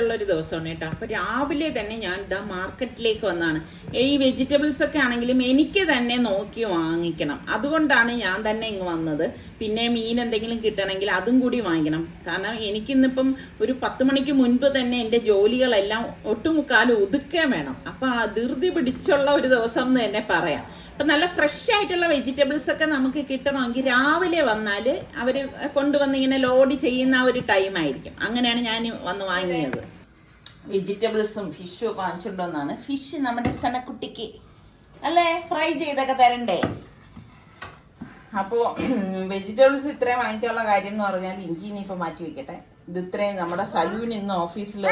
ഒരു ദിവസമാണ് കേട്ടോ. അപ്പൊ രാവിലെ തന്നെ ഞാൻ ഇതാ മാർക്കറ്റിലേക്ക് വന്നാണ്. ഈ വെജിറ്റബിൾസ് ഒക്കെ ആണെങ്കിലും എനിക്ക് തന്നെ നോക്കി വാങ്ങിക്കണം. അതുകൊണ്ടാണ് ഞാൻ തന്നെ ഇങ്ങ് വന്നത്. പിന്നെ മീൻ എന്തെങ്കിലും കിട്ടണമെങ്കിൽ അതും കൂടി വാങ്ങിക്കണം. കാരണം എനിക്കിന്നിപ്പം ഒരു പത്ത് മണിക്ക് മുൻപ് തന്നെ എന്റെ ജോലികളെല്ലാം ഒട്ടുമുക്കാലും ഒതുക്കാൻ വേണം. അപ്പൊ ധൃതി പിടിച്ചുള്ള ഒരു ദിവസം എന്ന് തന്നെ പറയാം. അപ്പൊ നല്ല ഫ്രഷ് ആയിട്ടുള്ള വെജിറ്റബിൾസ് ഒക്കെ നമുക്ക് കിട്ടണമെങ്കിൽ രാവിലെ വന്നാൽ അവർ കൊണ്ടുവന്ന് ഇങ്ങനെ ലോഡ് ചെയ്യുന്ന ഒരു ടൈം ആയിരിക്കും. അങ്ങനെയാണ് ഞാൻ വന്ന് വാങ്ങിയത്. വെജിറ്റബിൾസും ഫിഷും ഒക്കെ വാങ്ങിച്ചുണ്ടോന്നാണ് ഫിഷ് നമ്മുടെ സനക്കുട്ടിക്ക് അല്ലേ? ഫ്രൈ ചെയ്തൊക്കെ തരണ്ടേ? അപ്പോൾ വെജിറ്റബിൾസ് ഇത്രയും വാങ്ങിക്കാനുള്ള കാര്യം എന്ന് പറഞ്ഞാൽ ഇഞ്ചി ഇനിയിപ്പോൾ മാറ്റി വെക്കട്ടെ. ഇത് ഇത്രയും നമ്മുടെ സലൂൻ ഇന്ന് ഓഫീസിൽ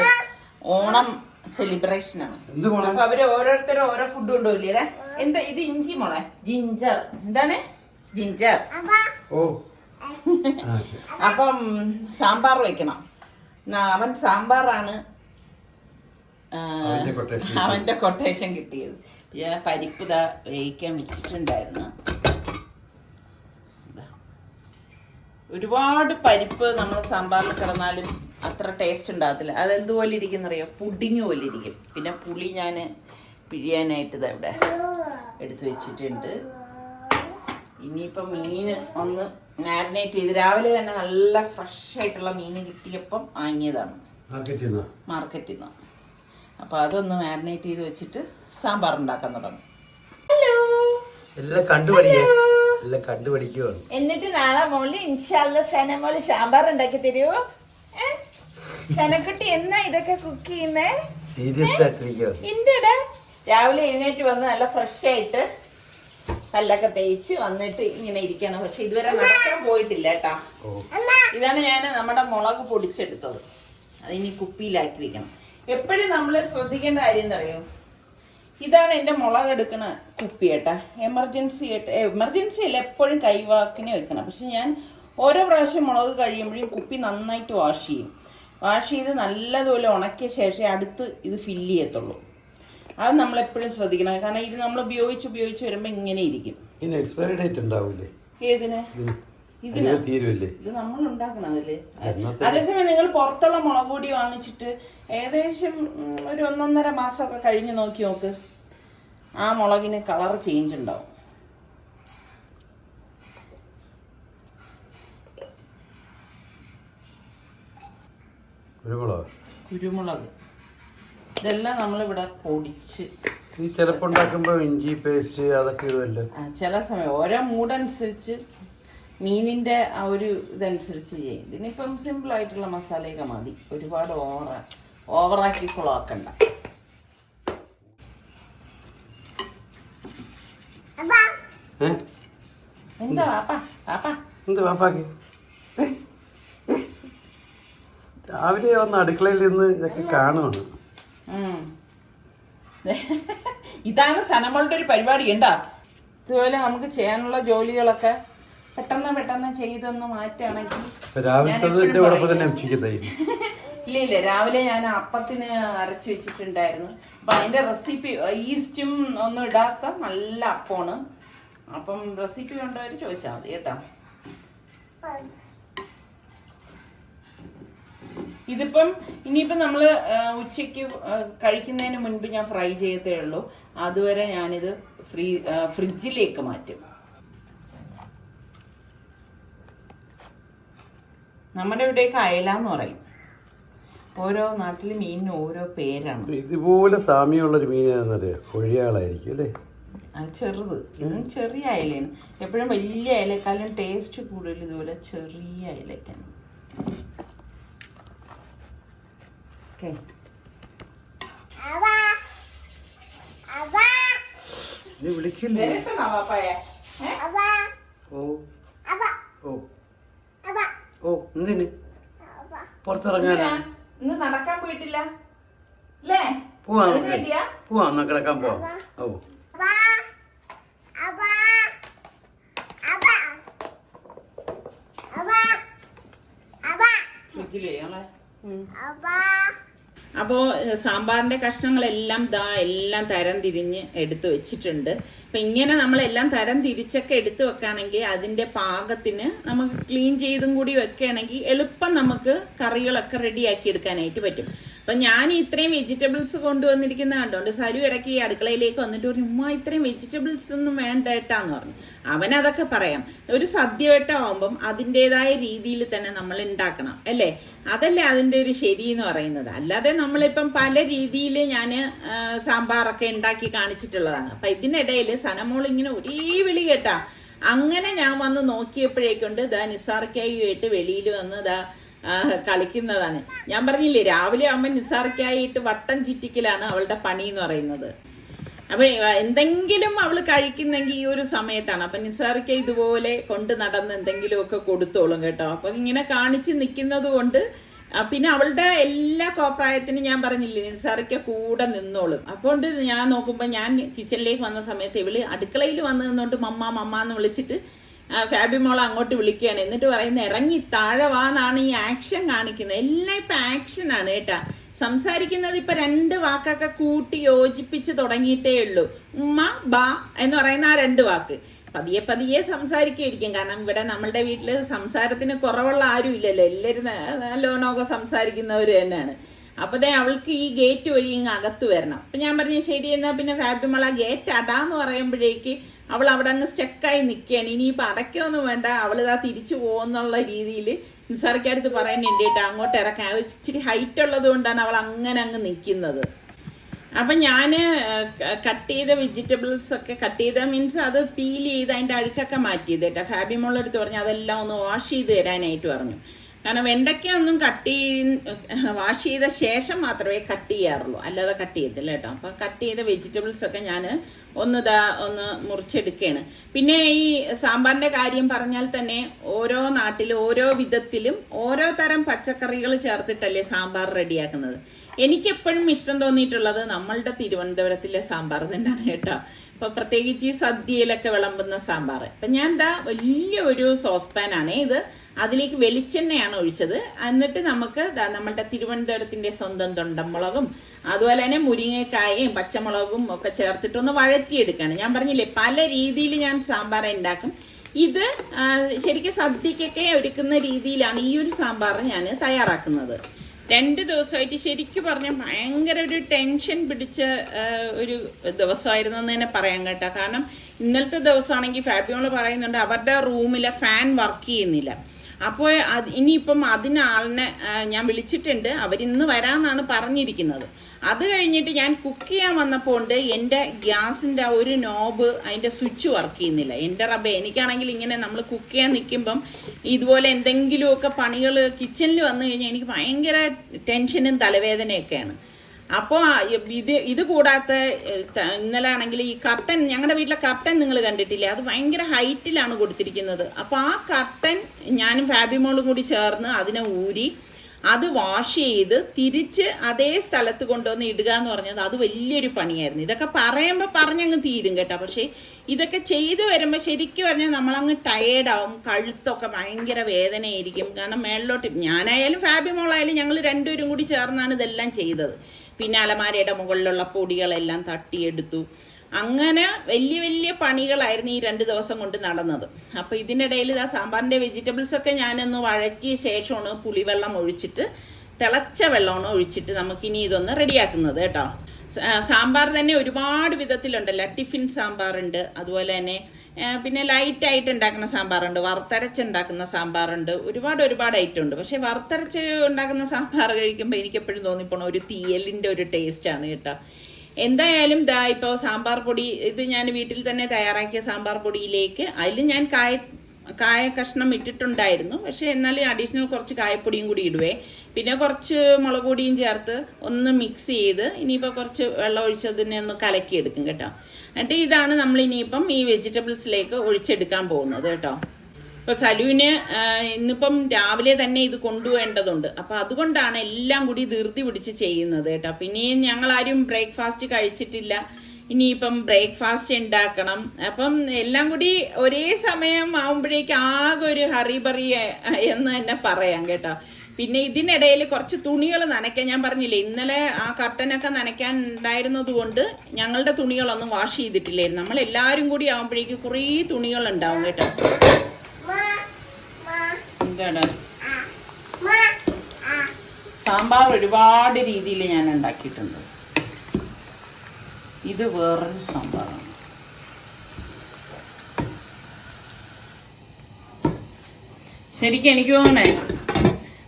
ഓണം സെലിബ്രേഷൻ ആണ്? അപ്പൊ അവർ ഓരോരുത്തരും ഓരോ ഫുഡ് കൊണ്ടുപോയില്ലേ? എന്താ ഇത് ഇഞ്ചി മോളെ? ജിഞ്ചർ എന്താണ്? ജിഞ്ചർ ഓ. അപ്പം സാമ്പാർ വെക്കണം. ന- അവൻ സാമ്പാറാണ്. അവന്റെ കൊട്ടേഷൻ കിട്ടിയത്. ഞാൻ പരിപ്പ് ഇതാ വേവിക്കാൻ വെച്ചിട്ടുണ്ടായിരുന്നു. ഒരുപാട് പരിപ്പ് നമ്മൾ സാമ്പാറിൽ കിടന്നാലും അത്ര ടേസ്റ്റ് ഉണ്ടാകത്തില്ല. അതെന്തുപോലെ ഇരിക്കുന്നറിയോ പുഡിങ് പോലെ ഇരിക്കും പിന്നെ പുളി ഞാൻ പിഴിയാനായിട്ട് ഇതാ ഇവിടെ എടുത്തു വെച്ചിട്ടുണ്ട്. ഇനിയിപ്പം മീൻ ഒന്ന് മാരിനേറ്റ് ചെയ്ത് രാവിലെ തന്നെ നല്ല ഫ്രഷ് ആയിട്ടുള്ള മീൻ കിട്ടിയപ്പം വാങ്ങിയതാണ്. മാർക്കറ്റിൽ നിന്നോ? അപ്പോൾ അതൊന്ന് മാരിനേറ്റ് ചെയ്ത് വെച്ചിട്ട് സാമ്പാർ ഉണ്ടാക്കാൻ തുടങ്ങും. ഹലോ എല്ലാം കണ്ടുപഠിക്കുക എല്ലാം എന്നിട്ട് നാളെ മോളിൽ ഇൻഷാല്ല സാമ്പാർ ഉണ്ടാക്കി തരുമോ ശനക്കുട്ടി എന്നാ ഇതൊക്കെ കുക്ക് ചെയ്യുന്നേ? രാവിലെ എഴുന്നേറ്റ് വന്ന് നല്ല ഫ്രഷ് ആയിട്ട് പല്ലൊക്കെ തേച്ച് വന്നിട്ട് ഇങ്ങനെ ഇരിക്കണം. പക്ഷെ ഇതുവരെ നടക്കാൻ പോയിട്ടില്ല കേട്ടാ. ഇതാണ് ഞാൻ നമ്മുടെ മുളക് പൊടിച്ചെടുത്തത്. അതിനി കുപ്പിയിലാക്കി വെക്കണം. എപ്പോഴും നമ്മൾ ശ്രദ്ധിക്കേണ്ട കാര്യം എന്ന് അറിയോ ഇതാണ് എന്റെ മുളക് എടുക്കുന്ന കുപ്പി കേട്ടാ. എമർജൻസി ആയിട്ട് എമർജൻസി അല്ല എപ്പോഴും കൈവാക്കിനെ വെക്കണം. പക്ഷെ ഞാൻ ഓരോ പ്രാവശ്യം മുളക് കഴിയുമ്പോഴും കുപ്പി നന്നായിട്ട് വാഷ് ചെയ്യും. വാഷ് ചെയ്ത് നല്ലതുപോലെ ഉണക്കിയ ശേഷം അടുത്ത് ഇത് ഫില്ല് ചെയ്യത്തുള്ളൂ. അത് നമ്മൾ എപ്പോഴും ശ്രദ്ധിക്കണം. കാരണം ഇത് നമ്മൾ ഉപയോഗിച്ച് ഉപയോഗിച്ച് വരുമ്പോൾ ഇങ്ങനെ ഇരിക്കും. ഇതിന് എക്സ്പയറി ഡേറ്റ് ഉണ്ടാവില്ലേ ഏതിന്? ഇതിന്. ഇത് നമ്മൾ ഉണ്ടാക്കണതല്ലേ? അതേസമയം നിങ്ങൾ പുറത്തുള്ള മുളക് പൊടി വാങ്ങിച്ചിട്ട് ഏകദേശം ഒരു ഒന്നൊന്നര മാസമൊക്കെ കഴിഞ്ഞ് നോക്കി നോക്ക്. ആ മുളകിന് കളർ ചേഞ്ച് ഉണ്ടാവും. കുരുമുളക്. കുരുമുളക്. ഇതെല്ലാം നമ്മളിവിടെ പൊടിച്ച്. ഈ ചിലപ്പോൾ ഉണ്ടാക്കുമ്പോൾ ഇഞ്ചി പേസ്റ്റ് അതൊക്കെ ഇടുമല്ലോ ചില സമയം ഓരോ മൂഡനുസരിച്ച് മീനിന്റെ ആ ഒരു ഇതനുസരിച്ച് ചെയ്യും. ഇതിനിപ്പം സിമ്പിൾ ആയിട്ടുള്ള മസാലയൊക്കെ മതി. ഒരുപാട് ഓവറ ഓവറാക്കി കുളമാക്കണ്ട എന്താ പാപ്പാ പാപ്പാ എന്ത് വാപ്പാക്കി? രാവിലെ വന്ന് അടുക്കളയിൽ നിന്ന് ഇതൊക്കെ കാണുവാണ്. ഇതാണ് സനമ്മളുടെ ഒരു പരിപാടി ഉണ്ടാ ഇതുപോലെ നമുക്ക് ചെയ്യാനുള്ള ജോലികളൊക്കെ പെട്ടെന്ന് പെട്ടെന്ന് ചെയ്തൊന്ന് മാറ്റുകയാണെങ്കിൽ രാവിലെ രാവിലത്തെ ഉറപ്പ് തന്നെ ഇല്ല ഇല്ല രാവിലെ ഞാൻ അപ്പത്തിന് അരച്ചു വെച്ചിട്ടുണ്ടായിരുന്നു. അപ്പൊ അതിന്റെ റെസിപ്പി ഈസ്റ്റും ഒന്നും ഇടാത്ത നല്ല അപ്പമാണ്. അപ്പം റെസിപ്പി കൊണ്ടുപോയി ചോദിച്ചാൽ മതി കേട്ടോ. ഇതിപ്പം ഇനിയിപ്പം നമ്മൾ ഉച്ചയ്ക്ക് കഴിക്കുന്നതിന് മുൻപ് ഞാൻ ഫ്രൈ ചെയ്യത്തേ ഉള്ളൂ. അതുവരെ ഞാനിത് ഫ്രീ ഫ്രിഡ്ജിലേക്ക് മാറ്റും. നമ്മുടെ ഇവിടെയൊക്കെ അയല എന്ന് പറയും. ഓരോ നാട്ടിൽ മീനിന് ഓരോ പേരാണ്. ഇതുപോലെ സാമ്യമുള്ളൊരു മീൻ മീനാണെന്നറിയാം കൊഴിയാളായിരിക്കും അല്ലേ? അത് ചെറുത്. ഇതും ചെറിയ അയലയാണ്. എപ്പോഴും വലിയ അയലക്കാലും ടേസ്റ്റ് കൂടുതൽ ഇതുപോലെ ചെറിയ അയലക്കാണ്. ഓക്കെ നീ വിളിക്കില്ലേ ഓ. ഓ. ഓ എന്തിന്? പുറത്തിറങ്ങാനാ? ഇന്ന് നടക്കാൻ പോയിട്ടില്ല. അല്ലേ പോവാ പോവാ എന്നാ കിടക്കാൻ പോവാം. ഓ. ഫ്രിഡ്ജിലേ ഞങ്ങളെ? അപ്പോൾ സാമ്പാറിന്റെ കഷ്ണങ്ങളെല്ലാം ദാ എല്ലാം തരം തിരിഞ്ഞ് എടുത്തു വെച്ചിട്ടുണ്ട്. അപ്പം ഇങ്ങനെ നമ്മളെല്ലാം തരം തിരിച്ചൊക്കെ എടുത്തു വെക്കുകയാണെങ്കിൽ അതിന്റെ പാകത്തിന് നമുക്ക് ക്ലീൻ ചെയ്തും കൂടി വെക്കുകയാണെങ്കിൽ എളുപ്പം നമുക്ക് കറികളൊക്കെ റെഡിയാക്കി എടുക്കാനായിട്ട് പറ്റും. അപ്പൊ ഞാൻ ഇത്രയും വെജിറ്റബിൾസ് കൊണ്ടുവന്നിരിക്കുന്ന കണ്ടോണ്ട് സരു ഇടയ്ക്ക് ഈ അടുക്കളയിലേക്ക് വന്നിട്ട് പറഞ്ഞു ഉമ്മ ഇത്രയും വെജിറ്റബിൾസ് ഒന്നും വേണ്ട ഏട്ടാന്ന് പറഞ്ഞു. അവൻ അതൊക്കെ പറയാം. ഒരു സദ്യ വെട്ടമാകുമ്പം അതിന്റെതായ രീതിയിൽ തന്നെ നമ്മൾ ഉണ്ടാക്കണം അല്ലേ? അതല്ലേ അതിന്റെ ഒരു ശരി എന്ന് പറയുന്നത്. അല്ലാതെ നമ്മളിപ്പം പല രീതിയിൽ ഞാൻ സാമ്പാറൊക്കെ ഉണ്ടാക്കി കാണിച്ചിട്ടുള്ളതാണ്. അപ്പൊ ഇതിനിടയിൽ സനമോൾ ഇങ്ങനെ ഒരേ വിളി കേട്ടാ. അങ്ങനെ ഞാൻ വന്ന് നോക്കിയപ്പോഴേക്കൊണ്ട് ദാ നിസാർക്കായിട്ട് വെളിയിൽ വന്ന് ദാ കളിക്കുന്നതാണ്. ഞാൻ പറഞ്ഞില്ലേ രാവിലെ അമ്മ നിസാർക്കായിട്ട് വട്ടം ചുറ്റിക്കലാണ് അവളുടെ പണി എന്ന് പറയുന്നത്. അപ്പൊ എന്തെങ്കിലും അവൾ കഴിക്കുന്നെങ്കിൽ ഈ ഒരു സമയത്താണ്. അപ്പൊ നിസാറിക്ക ഇതുപോലെ കൊണ്ട് നടന്ന് എന്തെങ്കിലുമൊക്കെ കൊടുത്തോളും കേട്ടോ. അപ്പൊ ഇങ്ങനെ കാണിച്ച് നിൽക്കുന്നത് കൊണ്ട് പിന്നെ അവളുടെ എല്ലാ കോപ്രായത്തിനും ഞാൻ പറഞ്ഞില്ലേ നിസാറിക്ക കൂടെ നിന്നോളും. അപ്പോൾ ഞാൻ നോക്കുമ്പോൾ ഞാൻ കിച്ചണിലേക്ക് വന്ന സമയത്ത് ഇവൾ അടുക്കളയിൽ വന്ന് നിന്നോണ്ട് മമ്മ മമ്മ എന്ന് വിളിച്ചിട്ട് ഫാബി മോൾ അങ്ങോട്ട് വിളിക്കുകയാണ്. എന്നിട്ട് പറയുന്നത് ഇറങ്ങി താഴെ വാന്നാണ് ഈ ആക്ഷൻ കാണിക്കുന്നത്. എല്ലാം ഇപ്പൊ ആക്ഷൻ ആണ് കേട്ടാ. സംസാരിക്കുന്നത് ഇപ്പൊ രണ്ട് വാക്കൊക്കെ കൂട്ടി യോജിപ്പിച്ച് തുടങ്ങിയിട്ടേ ഉള്ളൂ. ഉമ്മ ബാ എന്ന് പറയുന്ന ആ രണ്ട് വാക്ക്. പതിയെ പതിയെ സംസാരിക്കുമായിരിക്കും. കാരണം ഇവിടെ നമ്മളുടെ വീട്ടിൽ സംസാരത്തിന് കുറവുള്ള ആരും ഇല്ലല്ലോ എല്ലാവരും നല്ലോണമൊക്കെ സംസാരിക്കുന്നവർ തന്നെയാണ്. അപ്പൊ ദേ അവൾക്ക് ഈ ഗേറ്റ് വഴി ഇങ്ങ് അകത്ത് വരണം. അപ്പൊ ഞാൻ പറഞ്ഞു ശരി എന്നാ പിന്നെ ഫാബിമള ഗേറ്റ് അടാന്ന് പറയുമ്പോഴേക്ക് അവൾ അവിടെ അങ്ങ് സ്റ്റക്കായി നിൽക്കുകയാണ് ഇനിയിപ്പോൾ അടയ്ക്കൊന്നും വേണ്ട അവൾ ഇതാ തിരിച്ചു പോകുന്നുള്ള രീതിയിൽ നിസാർക്കടുത്ത് പറയുന്നുണ്ട് കേട്ടോ അങ്ങോട്ട് ഇറക്കാൻ. ഇച്ചിരി ഹൈറ്റ് ഉള്ളത് കൊണ്ടാണ് അവൾ അങ്ങനെ അങ്ങ് നിൽക്കുന്നത് അപ്പൊ ഞാൻ കട്ട് ചെയ്ത വെജിറ്റബിൾസ് ഒക്കെ കട്ട് ചെയ്ത മീൻസ് അത് പീൽ ചെയ്ത് അതിന്റെ അഴുക്കൊക്കെ മാറ്റിയത് കേട്ടോ. ഫാബിമോളടുത്ത് പറഞ്ഞു അതെല്ലാം ഒന്ന് വാഷ് ചെയ്ത് തരാനായിട്ട് പറഞ്ഞു. കാരണം വെണ്ടയ്ക്ക ഒന്നും കട്ട് ചെയ്ത് വാഷ് ചെയ്ത ശേഷം മാത്രമേ കട്ട് ചെയ്യാറുള്ളൂ. അല്ലാതെ കട്ട് ചെയ്യത്തില്ല കേട്ടോ. അപ്പം കട്ട് ചെയ്ത വെജിറ്റബിൾസ് ഒക്കെ ഞാൻ ഒന്ന് ഇതാ ഒന്ന് മുറിച്ചെടുക്കുകയാണ് പിന്നെ ഈ സാമ്പാറിന്റെ കാര്യം പറഞ്ഞാൽ തന്നെ ഓരോ നാട്ടിലും ഓരോ വിധത്തിലും ഓരോ തരം പച്ചക്കറികൾ ചേർത്തിട്ടല്ലേ സാമ്പാർ റെഡിയാക്കുന്നത്. എനിക്കെപ്പോഴും ഇഷ്ടം തോന്നിയിട്ടുള്ളത് നമ്മളുടെ തിരുവനന്തപുരത്തിലെ സാമ്പാർ തന്നെയാണ് കേട്ടോ. ഇപ്പൊ പ്രത്യേകിച്ച് ഈ സദ്യയിലൊക്കെ വിളമ്പുന്ന സാമ്പാർ. ഇപ്പൊ ഞാൻ എന്താ വലിയ ഒരു സോസ് പാൻ ആണ് ഇത് അതിലേക്ക് വെളിച്ചെണ്ണയാണ് ഒഴിച്ചത്. എന്നിട്ട് നമുക്ക് നമ്മളുടെ തിരുവനന്തപുരത്തിന്റെ സ്വന്തം തൊണ്ടമുളകും അതുപോലെ തന്നെ മുരിങ്ങക്കായയും പച്ചമുളകും ഒക്കെ ചേർത്തിട്ടൊന്ന് വഴറ്റിയെടുക്കുകയാണ് ഞാൻ പറഞ്ഞില്ലേ പല രീതിയിൽ ഞാൻ സാമ്പാർ ഉണ്ടാക്കും. ഇത് ശരിക്കും സദ്യക്കൊക്കെ ഒരുക്കുന്ന രീതിയിലാണ് ഈ ഒരു സാമ്പാർ ഞാൻ തയ്യാറാക്കുന്നത്. രണ്ട് ദിവസമായിട്ട് ശരിക്കും പറഞ്ഞ ഭയങ്കര ഒരു ടെൻഷൻ പിടിച്ച ഒരു ദിവസമായിരുന്നു എന്ന് തന്നെ പറയാൻ കേട്ടോ. കാരണം ഇന്നലത്തെ ദിവസമാണെങ്കിൽ ഫാബിയോൾ പറയുന്നുണ്ട് അവരുടെ റൂമിലെ ഫാൻ വർക്ക് ചെയ്യുന്നില്ല. അപ്പോൾ അത് ഇനിയിപ്പം അതിനാളിനെ ഞാൻ വിളിച്ചിട്ടുണ്ട്. അവരിന്ന് വരാമെന്നാണ് പറഞ്ഞിരിക്കുന്നത്. അത് കഴിഞ്ഞിട്ട് ഞാൻ കുക്ക് ചെയ്യാൻ വന്നപ്പോൾ ഉണ്ട് എന്റെ ഗ്യാസിന്റെ ആ ഒരു നോബ് അതിന്റെ സ്വിച്ച് വർക്ക് ചെയ്യുന്നില്ല. എന്റെ റബ്ബെ എനിക്കാണെങ്കിൽ ഇങ്ങനെ നമ്മൾ കുക്ക് ചെയ്യാൻ നിൽക്കുമ്പം ഇതുപോലെ എന്തെങ്കിലുമൊക്കെ പണികൾ കിച്ചണിൽ വന്നു കഴിഞ്ഞാൽ എനിക്ക് ഭയങ്കര ടെൻഷനും തലവേദനയൊക്കെയാണ്. അപ്പോൾ ഇത് ഇത് കൂടാത്ത ഇന്നലെ ആണെങ്കിൽ ഈ കർട്ടൻ ഞങ്ങളുടെ വീട്ടിലെ കർട്ടൻ നിങ്ങൾ കണ്ടിട്ടില്ലേ? അത് ഭയങ്കര ഹൈറ്റിലാണ് കൊടുത്തിരിക്കുന്നത്. അപ്പോൾ ആ കർട്ടൻ ഞാനും ഫാബിമോളും കൂടി ചേർന്ന് അതിനെ ഊരി അത് വാഷ് ചെയ്ത് തിരിച്ച് അതേ സ്ഥലത്ത് കൊണ്ടുവന്ന് ഇടുക എന്ന് പറഞ്ഞത് അത് വലിയൊരു പണിയായിരുന്നു. ഇതൊക്കെ പറയുമ്പോൾ പറഞ്ഞങ്ങ് തീരും കേട്ടോ. പക്ഷേ ഇതൊക്കെ ചെയ്തു വരുമ്പോൾ ശരിക്കും പറഞ്ഞാൽ നമ്മളങ്ങ് ടയേർഡാവും കഴുത്തൊക്കെ ഭയങ്കര വേദനയായിരിക്കും. കാരണം മേളിലോട്ട് ഞാനായാലും ഫാബി മോളായാലും ഞങ്ങൾ രണ്ടുപേരും കൂടി ചേർന്നാണ് ഇതെല്ലാം ചെയ്തത്. പിന്നെ അലമാരയുടെ മുകളിലുള്ള പൊടികളെല്ലാം തട്ടിയെടുത്തു. അങ്ങനെ വലിയ വലിയ പണികളായിരുന്നു ഈ രണ്ട് ദിവസം കൊണ്ട് നടന്നത്. അപ്പോൾ ഇതിനിടയിൽ ആ സാമ്പാറിന്റെ വെജിറ്റബിൾസ് ഒക്കെ ഞാനൊന്ന് വഴറ്റിയ ശേഷമാണ് പുളിവെള്ളം ഒഴിച്ചിട്ട് തിളച്ച വെള്ളമാണ് ഒഴിച്ചിട്ട് നമുക്കിനി ഇതൊന്ന് റെഡിയാക്കുന്നത് കേട്ടോ. സാമ്പാർ തന്നെ ഒരുപാട് വിധത്തിലുണ്ടല്ലോ ടിഫിൻ സാമ്പാറുണ്ട് അതുപോലെ തന്നെ പിന്നെ ലൈറ്റ് ആയിട്ട് ഉണ്ടാക്കുന്ന സാമ്പാറുണ്ട് വറുത്തരച്ച് ഉണ്ടാക്കുന്ന സാമ്പാറുണ്ട്. ഒരുപാട് ഒരുപാട് ഐറ്റം ഉണ്ട്. പക്ഷെ വറുത്തരച്ച് ഉണ്ടാക്കുന്ന സാമ്പാർ കഴിക്കുമ്പോൾ എനിക്ക് എപ്പോഴും തോന്നിപ്പോണ ഒരു തീയലിന്റെ ഒരു ടേസ്റ്റ് ആണ് കേട്ടോ. എന്തായാലും ദാ ഇപ്പോൾ സാമ്പാർ പൊടി ഇത് ഞാൻ വീട്ടിൽ തന്നെ തയ്യാറാക്കിയ സാമ്പാർ പൊടിയിലേക്ക് അതിൽ ഞാൻ കായ കായ കഷ്ണം ഇട്ടിട്ടുണ്ടായിരുന്നു. പക്ഷേ എന്നാലും അഡീഷണൽ കുറച്ച് കായപ്പൊടിയും കൂടി ഇടുവേ. പിന്നെ കുറച്ച് മുളക് പൊടിയും ചേർത്ത് ഒന്ന് മിക്സ് ചെയ്ത് ഇനിയിപ്പോൾ കുറച്ച് വെള്ളം ഒഴിച്ചതിനെ ഒന്ന് കലക്കിയെടുക്കും കേട്ടോ. എന്നിട്ട് ഇതാണ് നമ്മൾ ഇനിയിപ്പം ഈ വെജിറ്റബിൾസിലേക്ക് ഒഴിച്ചെടുക്കാൻ പോകുന്നത് കേട്ടോ. ഇപ്പൊ സലുവിന് ഇന്നിപ്പം രാവിലെ തന്നെ ഇത് കൊണ്ടുപോകേണ്ടതുണ്ട് അപ്പൊ അതുകൊണ്ടാണ് എല്ലാം കൂടി ധൃതി പിടിച്ച് ചെയ്യുന്നത് കേട്ടോ. പിന്നെ ആരും ബ്രേക്ക്ഫാസ്റ്റ് കഴിച്ചിട്ടില്ല. ഇനിയിപ്പം ബ്രേക്ക്ഫാസ്റ്റ് ഉണ്ടാക്കണം. അപ്പം എല്ലാം കൂടി ഒരേ സമയം ആവുമ്പോഴേക്ക് ആകെ ഒരു ഹറിബറി എന്ന് തന്നെ പറയാം കേട്ടോ. പിന്നെ ഇതിനിടയിൽ കുറച്ച് തുണികൾ നനയ്ക്കാൻ ഞാൻ പറഞ്ഞില്ലേ ഇന്നലെ ആ കർട്ടനൊക്കെ നനയ്ക്കാൻ ഉണ്ടായിരുന്നത് കൊണ്ട് ഞങ്ങളുടെ തുണികളൊന്നും വാഷ് ചെയ്തിട്ടില്ലായിരുന്നു. നമ്മൾ എല്ലാവരും കൂടി ആകുമ്പോഴേക്കും കുറേ തുണികൾ ഉണ്ടാവും കേട്ടോ. എന്താണ്? സാമ്പാർ ഒരുപാട് രീതിയിൽ ഞാൻ ഉണ്ടാക്കിയിട്ടുണ്ട്. ഇത് വേറൊരു സാമ്പാറാണ്. ശരിക്കും എനിക്ക് തോന്നണേ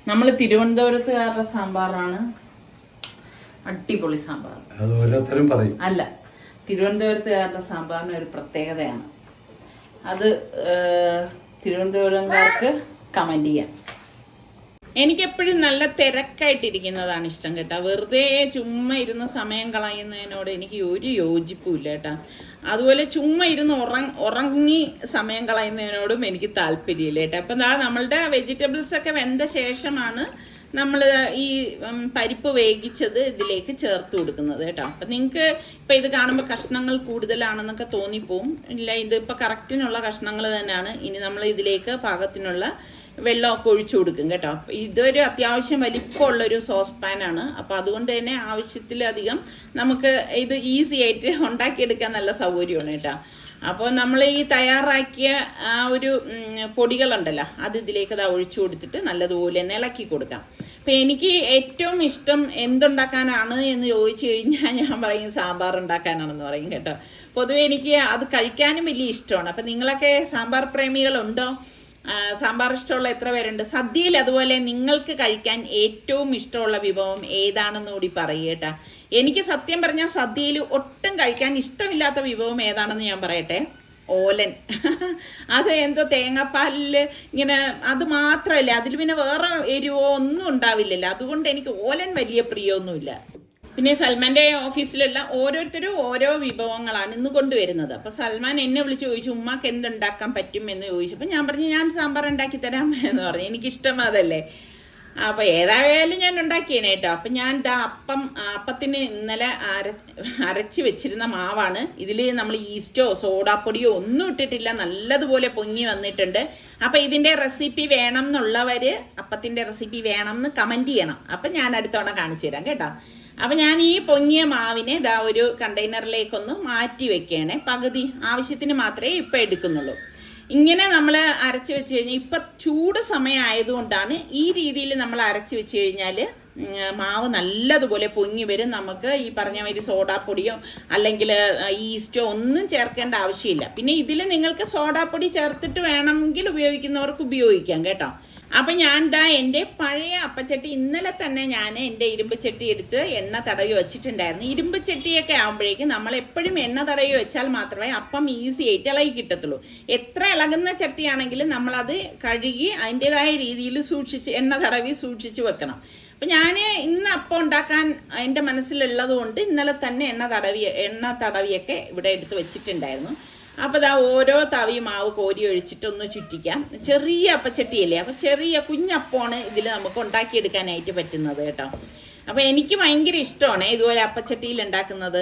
നമ്മൾ തിരുവനന്തപുരത്തുകാരുടെ സാമ്പാറാണ് അടിപൊളി സാമ്പാർ. അല്ല തിരുവനന്തപുരത്തുകാരുടെ സാമ്പാറിന് ഒരു പ്രത്യേകതയാണ്. അത് തിരുവനന്തപുരംകാർക്ക് കമന്റ് ചെയ്യാം. എനിക്കെപ്പോഴും നല്ല തിരക്കായിട്ടിരിക്കുന്നതാണ് ഇഷ്ടം കേട്ടോ. വെറുതെ ചുമ്മാ ഇരുന്ന് സമയം കളയുന്നതിനോട് എനിക്ക് ഒരു യോജിപ്പുമില്ല കേട്ടോ. അതുപോലെ ചുമ്മാ ഇരുന്ന് ഉറങ്ങ ഉറങ്ങി സമയം കളയുന്നതിനോടും എനിക്ക് താല്പര്യമില്ല കേട്ടോ. അപ്പം ദാ നമ്മളുടെ വെജിറ്റബിൾസ് ഒക്കെ വെന്ത ശേഷമാണ് നമ്മൾ ഈ പരിപ്പ് വേവിച്ചത് ഇതിലേക്ക് ചേർത്ത് കൊടുക്കുന്നത് കേട്ടോ. അപ്പം നിങ്ങൾക്ക് ഇപ്പം ഇത് കാണുമ്പോൾ കഷ്ണങ്ങൾ കൂടുതലാണെന്നൊക്കെ തോന്നിപ്പോവും. ഇല്ല ഇത് ഇപ്പം കറക്റ്റിനുള്ള കഷ്ണങ്ങൾ തന്നെയാണ്. ഇനി നമ്മൾ ഇതിലേക്ക് പാകത്തിനുള്ള വെള്ളമൊക്കെ ഒഴിച്ചു കൊടുക്കും കേട്ടോ. ഇതൊരു അത്യാവശ്യം വലിപ്പമുള്ളൊരു സോസ് പാനാണ് അപ്പോൾ അതുകൊണ്ട് തന്നെ ആവശ്യത്തിലധികം നമുക്ക് ഇത് ഈസി ആയിട്ട് ഉണ്ടാക്കിയെടുക്കാൻ നല്ല സൗകര്യമാണ് കേട്ടോ. അപ്പോൾ നമ്മൾ ഈ തയ്യാറാക്കിയ ആ ഒരു പൊടികളുണ്ടല്ലോ അത് ഇതിലേക്ക് അത് ഒഴിച്ചു കൊടുത്തിട്ട് നല്ലതുപോലെ തന്നെ ഇളക്കി കൊടുക്കാം. അപ്പം എനിക്ക് ഏറ്റവും ഇഷ്ടം എന്തുണ്ടാക്കാനാണ് എന്ന് ചോദിച്ചു കഴിഞ്ഞാൽ ഞാൻ പറയും സാമ്പാർ ഉണ്ടാക്കാനാണെന്ന് പറയും കേട്ടോ. പൊതുവെ എനിക്ക് അത് കഴിക്കാനും വലിയ ഇഷ്ടമാണ്. അപ്പം നിങ്ങളൊക്കെ സാമ്പാർ പ്രേമികളുണ്ടോ? സാമ്പാർ ഇഷ്ടമുള്ള എത്ര പേരുണ്ട്? സദ്യയിൽ അതുപോലെ നിങ്ങൾക്ക് കഴിക്കാൻ ഏറ്റവും ഇഷ്ടമുള്ള വിഭവം ഏതാണെന്ന് കൂടി പറയേട്ടാ എനിക്ക് സത്യം പറഞ്ഞാൽ സദ്യയിൽ ഒട്ടും കഴിക്കാൻ ഇഷ്ടമില്ലാത്ത വിഭവം ഏതാണെന്ന് ഞാൻ പറയട്ടെ? ഓലൻ. അത് എന്തോ തേങ്ങാപ്പാലിൽ ഇങ്ങനെ അത് മാത്രമല്ല അതിൽ പിന്നെ വേറെ എരിവോ ഒന്നും ഉണ്ടാവില്ലല്ലോ. അതുകൊണ്ട് എനിക്ക് ഓലൻ വലിയ പ്രിയമൊന്നുമില്ല. പിന്നെ സൽമാന്റെ ഓഫീസിലുള്ള ഓരോരുത്തരും ഓരോ വിഭവങ്ങളാണ് ഇന്ന് കൊണ്ടുവരുന്നത്. അപ്പൊ സൽമാൻ എന്നെ വിളിച്ച് ചോദിച്ചു ഉമ്മാക്ക് എന്തുണ്ടാക്കാൻ പറ്റും? എന്ന് ചോദിച്ചപ്പോൾ ഞാൻ പറഞ്ഞു ഞാൻ സാമ്പാർ ഉണ്ടാക്കി തരാം എന്ന് പറഞ്ഞു. എനിക്കിഷ്ടം അതല്ലേ. അപ്പൊ ഏതായാലും ഞാൻ ഉണ്ടാക്കിയേനെ കേട്ടോ. അപ്പൊ ഞാൻ ദാ അപ്പം അപ്പത്തിന് ഇന്നലെ അര അരച്ച് വെച്ചിരുന്ന മാവാണ്. ഇതിൽ നമ്മൾ ഈസ്റ്റോ സോഡാപ്പൊടിയോ ഒന്നും ഇട്ടിട്ടില്ല. നല്ലതുപോലെ പൊങ്ങി വന്നിട്ടുണ്ട്. അപ്പൊ ഇതിന്റെ റെസിപ്പി വേണം എന്നുള്ളവര് അപ്പത്തിന്റെ റെസിപ്പി വേണം എന്ന് കമന്റ് ചെയ്യണം. അപ്പൊ ഞാൻ അടുത്തവണ കാണിച്ചു തരാം കേട്ടോ. അപ്പൊ ഞാൻ ഈ പൊങ്ങിയ മാവിനെ ഇതാ ഒരു കണ്ടെയ്നറിലേക്കൊന്ന് മാറ്റി വെക്കണേ. പകുതി ആവശ്യത്തിന് മാത്രമേ ഇപ്പൊ എടുക്കുന്നുള്ളൂ. ഇങ്ങനെ നമ്മൾ അരച്ച് വെച്ച് കഴിഞ്ഞാൽ ഇപ്പൊ ചൂട് സമയമായതുകൊണ്ടാണ് ഈ രീതിയിൽ നമ്മൾ അരച്ച് വെച്ച് കഴിഞ്ഞാൽ മാവ് നല്ലതുപോലെ പൊങ്ങി വരും. നമുക്ക് ഈ പറഞ്ഞ മാതിരി സോഡാപ്പൊടിയോ അല്ലെങ്കിൽ ഈസ്റ്റോ ഒന്നും ചേർക്കേണ്ട ആവശ്യമില്ല. പിന്നെ ഇതിൽ നിങ്ങൾക്ക് സോഡാപ്പൊടി ചേർത്തിട്ട് വേണമെങ്കിൽ ഉപയോഗിക്കുന്നവർക്ക് ഉപയോഗിക്കാം കേട്ടോ. അപ്പൊ ഞാൻ ദാ എന്റെ പഴയ അപ്പച്ചട്ടി ഇന്നലെ തന്നെ ഞാൻ എന്റെ ഇരുമ്പ് ചട്ടി എടുത്ത് എണ്ണ തടവി വെച്ചിട്ടുണ്ടായിരുന്നു. ഇരുമ്പ് ചട്ടിയൊക്കെ ആകുമ്പോഴേക്കും നമ്മൾ എപ്പോഴും എണ്ണ തടവി വെച്ചാൽ മാത്രമേ അപ്പം ഈസി ആയിട്ട് ഇളകി കിട്ടത്തുള്ളൂ. എത്ര ഇളകുന്ന ചട്ടിയാണെങ്കിലും നമ്മളത് കഴുകി അതിന്റെതായ രീതിയിൽ സൂക്ഷിച്ച് എണ്ണ തടവി സൂക്ഷിച്ച് വെക്കണം. അപ്പൊ ഞാൻ ഇന്ന് അപ്പം ഉണ്ടാക്കാൻ എന്റെ മനസ്സിലുള്ളത് കൊണ്ട് ഇന്നലെ തന്നെ എണ്ണ തടവി എണ്ണ തടവിയൊക്കെ ഇവിടെ എടുത്ത് വെച്ചിട്ടുണ്ടായിരുന്നു. അപ്പോൾ ഇതാ ഓരോ തവി മാവ് കോരി ഒഴിച്ചിട്ട് ഒന്ന് ചുറ്റിക്കാം. ചെറിയ അപ്പച്ചട്ടിയല്ലേ? അപ്പോൾ ചെറിയ കുഞ്ഞപ്പമാണ് ഇതിൽ നമുക്ക് ഉണ്ടാക്കിയെടുക്കാനായിട്ട് പറ്റുന്നത് കേട്ടോ. അപ്പോൾ എനിക്ക് ഭയങ്കര ഇഷ്ടമാണ് ഇതുപോലെ അപ്പച്ചട്ടിയിൽ ഉണ്ടാക്കുന്നത്.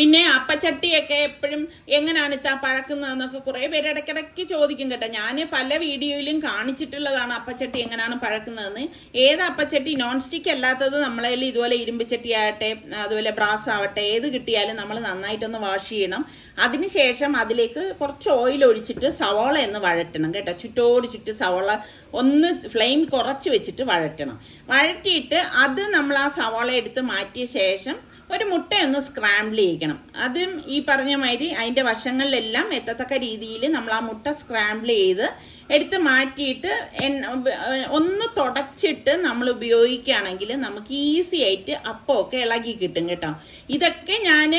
പിന്നെ അപ്പച്ചട്ടിയൊക്കെ എപ്പോഴും എങ്ങനെയാണ് ഇത്താ പഴക്കുന്നതെന്നൊക്കെ കുറേ പേര് ഇടയ്ക്കിടയ്ക്ക് ചോദിക്കും കേട്ടോ. ഞാൻ പല വീഡിയോയിലും കാണിച്ചിട്ടുള്ളതാണ് അപ്പച്ചട്ടി എങ്ങനെയാണ് പഴക്കുന്നതെന്ന്. ഏത് അപ്പച്ചട്ടി? നോൺ സ്റ്റിക്ക് അല്ലാത്തത് നമ്മളതിൽ ഇതുപോലെ ഇരുമ്പ് ചട്ടി ആകട്ടെ അതുപോലെ ബ്രാസ് ആവട്ടെ ഏത് കിട്ടിയാലും നമ്മൾ നന്നായിട്ടൊന്ന് വാഷ് ചെയ്യണം. അതിനുശേഷം അതിലേക്ക് കുറച്ച് ഓയിൽ ഒഴിച്ചിട്ട് സവോള എന്ന് വഴറ്റണം കേട്ടോ. ചുറ്റോട് ചുറ്റ് സവോള ഒന്ന് ഫ്ലെയിം കുറച്ച് വെച്ചിട്ട് വഴറ്റണം. വഴറ്റിയിട്ട് അത് നമ്മൾ ആ സവോള എടുത്ത് മാറ്റിയ ശേഷം ഒരു മുട്ടയൊന്ന് സ്ക്രാമ്പിൾ ചെയ്യിക്കണം. അതും ഈ പറഞ്ഞ മാതിരി അതിന്റെ വശങ്ങളിലെല്ലാം എത്തത്തക്ക രീതിയിൽ നമ്മൾ ആ മുട്ട സ്ക്രാമ്പിൾ ചെയ്ത് എടുത്ത് മാറ്റിയിട്ട് ഒന്ന് തുടച്ചിട്ട് നമ്മൾ ഉപയോഗിക്കുകയാണെങ്കിൽ നമുക്ക് ഈസി ആയിട്ട് അപ്പമൊക്കെ ഇളകി കിട്ടും കേട്ടോ. ഇതൊക്കെ ഞാൻ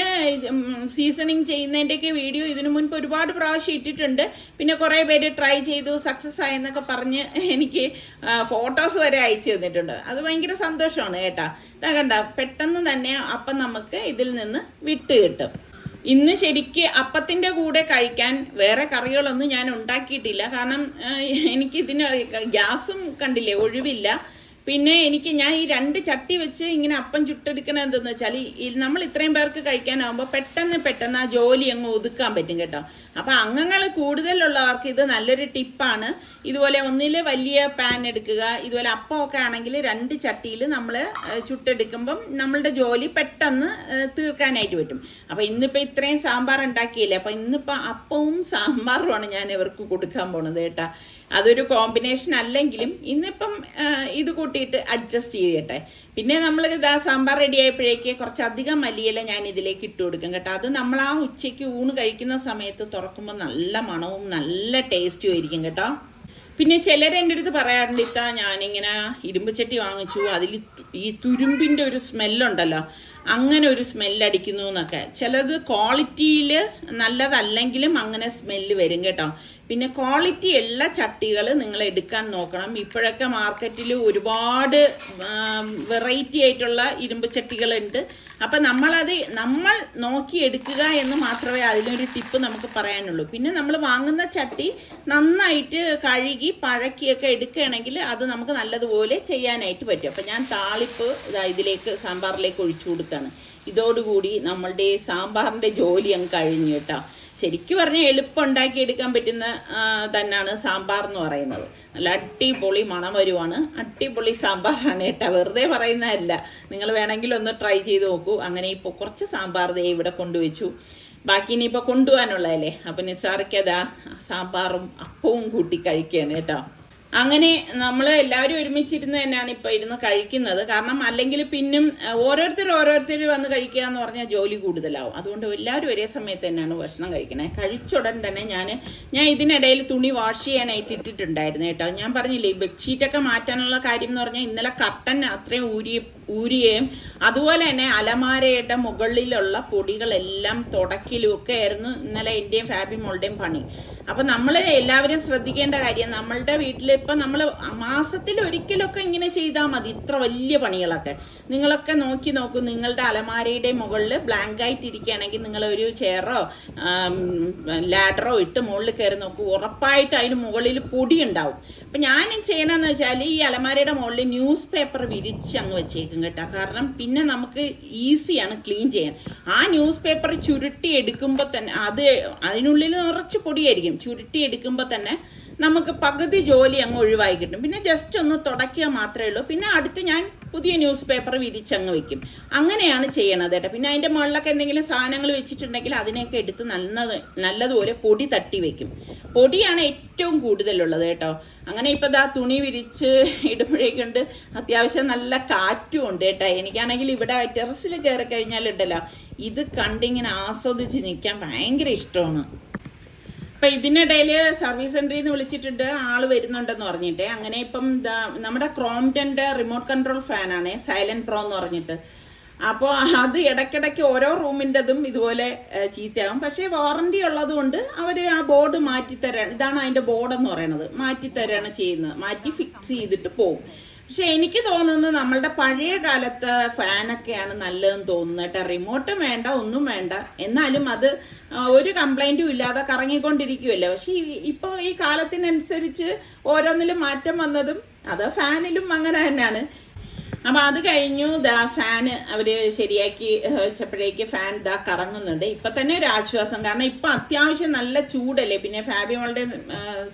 സീസണിങ് ചെയ്യുന്നതിന്റെയൊക്കെ വീഡിയോ ഇതിനു മുൻപ് ഒരുപാട് പ്രാവശ്യം ഇട്ടിട്ടുണ്ട്. പിന്നെ കുറേ പേര് ട്രൈ ചെയ്തു സക്സസ് ആയെന്നൊക്കെ പറഞ്ഞ് എനിക്ക് ഫോട്ടോസ് വരെ അയച്ചു തന്നിട്ടുണ്ട്. അത് ഭയങ്കര സന്തോഷമാണ് കേട്ടോ. കണ്ട പെട്ടെന്ന് തന്നെ അപ്പം നമുക്ക് ഇതിൽ നിന്ന് വിട്ട് കിട്ടും. ഇന്ന് ശരിക്ക് അപ്പത്തിന്റെ കൂടെ കഴിക്കാൻ വേറെ കറികളൊന്നും ഞാൻ ഉണ്ടാക്കിയിട്ടില്ല. കാരണം എനിക്ക് ഇതിന് ഗ്യാസും കണ്ടില്ലേ ഒഴിവില്ല. പിന്നെ എനിക്ക് ഞാൻ ഈ രണ്ട് ചട്ടി വെച്ച് ഇങ്ങനെ അപ്പം ചുട്ടെടുക്കണത് എന്തെന്ന് വെച്ചാൽ നമ്മൾ ഇത്രയും പേർക്ക് കഴിക്കാനാവുമ്പോൾ പെട്ടെന്ന് പെട്ടെന്ന് ആ ജോലി അങ്ങ് ഒതുക്കാൻ പറ്റും കേട്ടോ. അപ്പൊ അംഗങ്ങൾ കൂടുതലുള്ളവർക്ക് ഇത് നല്ലൊരു ടിപ്പാണ്. ഇതുപോലെ ഒന്നിൽ വലിയ പാൻ എടുക്കുക. ഇതുപോലെ അപ്പമൊക്കെ ആണെങ്കിൽ രണ്ട് ചട്ടിയിൽ നമ്മൾ ചുട്ടെടുക്കുമ്പം നമ്മളുടെ ജോലി പെട്ടെന്ന് തീർക്കാനായിട്ട് പറ്റും. അപ്പം ഇന്നിപ്പോൾ ഇത്രയും സാമ്പാർ ഉണ്ടാക്കിയില്ലേ? അപ്പം ഇന്നിപ്പോൾ അപ്പവും സാമ്പാറുമാണ് ഞാൻ ഇവർക്ക് കൊടുക്കാൻ പോണത് കേട്ടാ. അതൊരു കോമ്പിനേഷൻ അല്ലെങ്കിലും ഇന്നിപ്പം ഇത് കൂട്ടിയിട്ട് അഡ്ജസ്റ്റ് ചെയ്യട്ടെ. പിന്നെ നമ്മൾ ഇതാ സാമ്പാർ റെഡി ആയപ്പോഴേക്ക് കുറച്ചധികം മല്ലിയില ഞാൻ ഇതിലേക്ക് ഇട്ട് കൊടുക്കും കേട്ടോ. അത് നമ്മൾ ആ ഉച്ചയ്ക്ക് ഊണ് കഴിക്കുന്ന സമയത്ത് തുറക്കുമ്പോൾ നല്ല മണവും നല്ല ടേസ്റ്റും ആയിരിക്കും കേട്ടോ. പിന്നെ ചിലർ എന്റെ അടുത്ത് പറയാറുണ്ട് ഇത്താ ഞാനിങ്ങനെ ഇരുമ്പ് ചട്ടി വാങ്ങിച്ചു. അതിൽ ഈ തുരുമ്പിന്റെ ഒരു സ്മെല്ലുണ്ടല്ലോ അങ്ങനെ ഒരു സ്മെല്ലടിക്കുന്നു എന്നൊക്കെ. ചിലത് ക്വാളിറ്റിയിൽ നല്ലതല്ലെങ്കിലും അങ്ങനെ സ്മെല്ല് വരും കേട്ടോ. പിന്നെ ക്വാളിറ്റി ഉള്ള ചട്ടികൾ നിങ്ങൾ എടുക്കാൻ നോക്കണം. ഇപ്പോഴൊക്കെ മാർക്കറ്റിൽ ഒരുപാട് വെറൈറ്റി ആയിട്ടുള്ള ഇരുമ്പ് ചട്ടികളുണ്ട്. അപ്പം നമ്മളത് നമ്മൾ നോക്കി എടുക്കുക എന്ന് മാത്രമേ അതിനൊരു ടിപ്പ് നമുക്ക് പറയാനുള്ളൂ. പിന്നെ നമ്മൾ വാങ്ങുന്ന ചട്ടി നന്നായിട്ട് കഴുകി പഴക്കിയൊക്കെ എടുക്കുകയാണെങ്കിൽ അത് നമുക്ക് നല്ലതുപോലെ ചെയ്യാനായിട്ട് പറ്റും. അപ്പം ഞാൻ താളിപ്പ് ഇതാ ഇതിലേക്ക് സാമ്പാറിലേക്ക് ഒഴിച്ചു കൊടുക്കുകയാണ് ഇതോടുകൂടി നമ്മളുടെ സാമ്പാറിന്റെ ജോലി അങ്ങ് കഴിഞ്ഞു കേട്ടോ. ശരിക്കും പറഞ്ഞാൽ എളുപ്പം ഉണ്ടാക്കിയെടുക്കാൻ പറ്റുന്ന തന്നെയാണ് സാമ്പാർ എന്ന് പറയുന്നത്. നല്ല അടിപൊളി മണം വരുവാണ്. അടിപൊളി സാമ്പാറാണ് കേട്ടോ വെറുതെ പറയുന്നതല്ല. നിങ്ങൾ വേണമെങ്കിൽ ഒന്ന് ട്രൈ ചെയ്ത് നോക്കൂ. അങ്ങനെ ഇപ്പോൾ കുറച്ച് സാമ്പാർ ദേ ഇവിടെ കൊണ്ടുവച്ചു. ബാക്കി ഇനിയിപ്പോൾ കൊണ്ടുപോകാനുള്ളതല്ലേ? അപ്പം നിസാർക്കതാ സാമ്പാറും അപ്പവും കൂട്ടി കഴിക്കുകയാണ് കേട്ടോ. അങ്ങനെ നമ്മൾ എല്ലാവരും ഒരുമിച്ചിരുന്ന് തന്നെയാണ് ഇപ്പൊ ഇരുന്ന് കഴിക്കുന്നത്. കാരണം അല്ലെങ്കിൽ പിന്നും ഓരോരുത്തർ ഓരോരുത്തർ വന്ന് കഴിക്കുക എന്ന് പറഞ്ഞാൽ ജോലി കൂടുതലാവും. അതുകൊണ്ട് എല്ലാവരും ഒരേ സമയത്ത് തന്നെയാണ് ഭക്ഷണം കഴിക്കണേ. കഴിച്ചുടൻ തന്നെ ഞാൻ ഞാൻ ഇതിനിടയിൽ തുണി വാഷ് ചെയ്യാനായിട്ട് ഇട്ടിട്ടുണ്ടായിരുന്നു കേട്ടോ. ഞാൻ പറഞ്ഞില്ലേ ഈ ബെഡ്ഷീറ്റൊക്കെ മാറ്റാനുള്ള കാര്യം എന്ന് പറഞ്ഞാൽ ഇന്നലെ കർട്ടൻ അത്രയും ഊരി ഊരിയേയും അതുപോലെ തന്നെ അലമാരയുടെ മുകളിലുള്ള പൊടികളെല്ലാം തുടക്കിലും ഒക്കെ ആയിരുന്നു ഇന്നലെ എന്റെയും ഫാബി മോളുടെയും പണി. അപ്പൊ നമ്മൾ എല്ലാവരും ശ്രദ്ധിക്കേണ്ട കാര്യം നമ്മളുടെ വീട്ടിൽ ഇപ്പൊ നമ്മൾ മാസത്തിൽ ഒരിക്കലൊക്കെ ഇങ്ങനെ ചെയ്താൽ മതി. ഇത്ര വലിയ പണികളൊക്കെ. നിങ്ങളൊക്കെ നോക്കി നോക്കൂ നിങ്ങളുടെ അലമാരയുടെ മുകളിൽ ബ്ലാങ്ക് ആയിട്ട് ഇരിക്കുകയാണെങ്കിൽ നിങ്ങൾ ഒരു ചെയറോ ലാഡറോ ഇട്ട് മുകളിൽ കയറി നോക്കൂ. ഉറപ്പായിട്ട് അതിന് മുകളിൽ പൊടി ഉണ്ടാവും. അപ്പൊ ഞാൻ ചെയ്യണമെന്ന് വെച്ചാൽ ഈ അലമാരയുടെ മുകളിൽ ന്യൂസ് പേപ്പർ വിരിച്ച് അങ്ങ് വെച്ചേക്കും കേട്ടോ. കാരണം പിന്നെ നമുക്ക് ഈസിയാണ് ക്ലീൻ ചെയ്യാൻ. ആ ന്യൂസ് പേപ്പർ ചുരുട്ടി എടുക്കുമ്പോൾ തന്നെ അത് അതിനുള്ളിൽ നിറച്ച് പൊടിയായിരിക്കും. ചുരുട്ടി എടുക്കുമ്പോൾ തന്നെ നമുക്ക് പകുതി ജോലി അങ്ങ് ഒഴിവായി കിട്ടും. പിന്നെ ജസ്റ്റ് ഒന്ന് തുടയ്ക്കുക മാത്രമേ ഉള്ളൂ. പിന്നെ അടുത്ത് ഞാൻ പുതിയ ന്യൂസ് പേപ്പർ വിരിച്ചങ്ങ് വെക്കും. അങ്ങനെയാണ് ചെയ്യണത് കേട്ടോ. പിന്നെ അതിന്റെ മുകളിലൊക്കെ എന്തെങ്കിലും സാധനങ്ങൾ വെച്ചിട്ടുണ്ടെങ്കിൽ അതിനെയൊക്കെ എടുത്ത് നല്ലത് നല്ലതുപോലെ പൊടി തട്ടി വെക്കും. പൊടിയാണ് ഏറ്റവും കൂടുതലുള്ളത് കേട്ടോ. അങ്ങനെ ഇപ്പം ദാ തുണി വിരിച്ച് ഇടുമ്പോഴേക്കുണ്ട് അത്യാവശ്യം നല്ല കാറ്റും ഉണ്ട് കേട്ടോ. എനിക്കാണെങ്കിൽ ഇവിടെ ടെറസിൽ കയറി കഴിഞ്ഞാലുണ്ടല്ലോ ഇത് കണ്ടിങ്ങനെ ആസ്വദിച്ച് നിൽക്കാൻ ഭയങ്കര ഇഷ്ടമാണ്. അപ്പൊ ഇതിനിടയിൽ സർവീസ് സെന്ററിൽ നിന്ന് വിളിച്ചിട്ടുണ്ട് ആൾ വരുന്നുണ്ടെന്ന് പറഞ്ഞിട്ട്. അങ്ങനെ ഇപ്പം നമ്മുടെ ക്രോംപ്റ്റന്റെ റിമോട്ട് കൺട്രോൾ ഫാൻ ആണ് സൈലന്റ് പ്രോ എന്ന് പറഞ്ഞിട്ട്. അപ്പോൾ അത് ഇടയ്ക്കിടയ്ക്ക് ഓരോ റൂമിന്റെതും ഇതുപോലെ ചീത്തയാകും. പക്ഷേ വാറണ്ടി ഉള്ളത് കൊണ്ട് അവർ ആ ബോർഡ് മാറ്റി തരാണ് ഇതാണ് അതിന്റെ ബോർഡ് എന്ന് പറയുന്നത് മാറ്റി തരാണ് ചെയ്യുന്നത്. മാറ്റി ഫിക്സ് ചെയ്തിട്ട് പോകും പക്ഷെ എനിക്ക് തോന്നുന്നത് നമ്മളുടെ പഴയ കാലത്തെ ഫാനൊക്കെയാണ് നല്ലതെന്ന് തോന്നുന്നത് കേട്ടോ. റിമോട്ടും വേണ്ട ഒന്നും വേണ്ട. എന്നാലും അത് ഒരു കംപ്ലൈന്റും ഇല്ലാതെ കറങ്ങിക്കൊണ്ടിരിക്കുമല്ലോ പക്ഷെ ഇപ്പോൾ ഈ കാലത്തിനനുസരിച്ച് ഓരോന്നിലും മാറ്റം വന്നതും അത് ഫാനിലും അങ്ങനെ തന്നെയാണ്. അപ്പൊ അത് കഴിഞ്ഞു ദാ ഫാന് അവർ ശരിയാക്കി വെച്ചപ്പോഴേക്ക് ഫാൻ ദാ കറങ്ങുന്നുണ്ട്. ഇപ്പൊ തന്നെ ഒരു ആശ്വാസം. കാരണം ഇപ്പൊ അത്യാവശ്യം നല്ല ചൂടല്ലേ. പിന്നെ ഫാബിമോളുടെ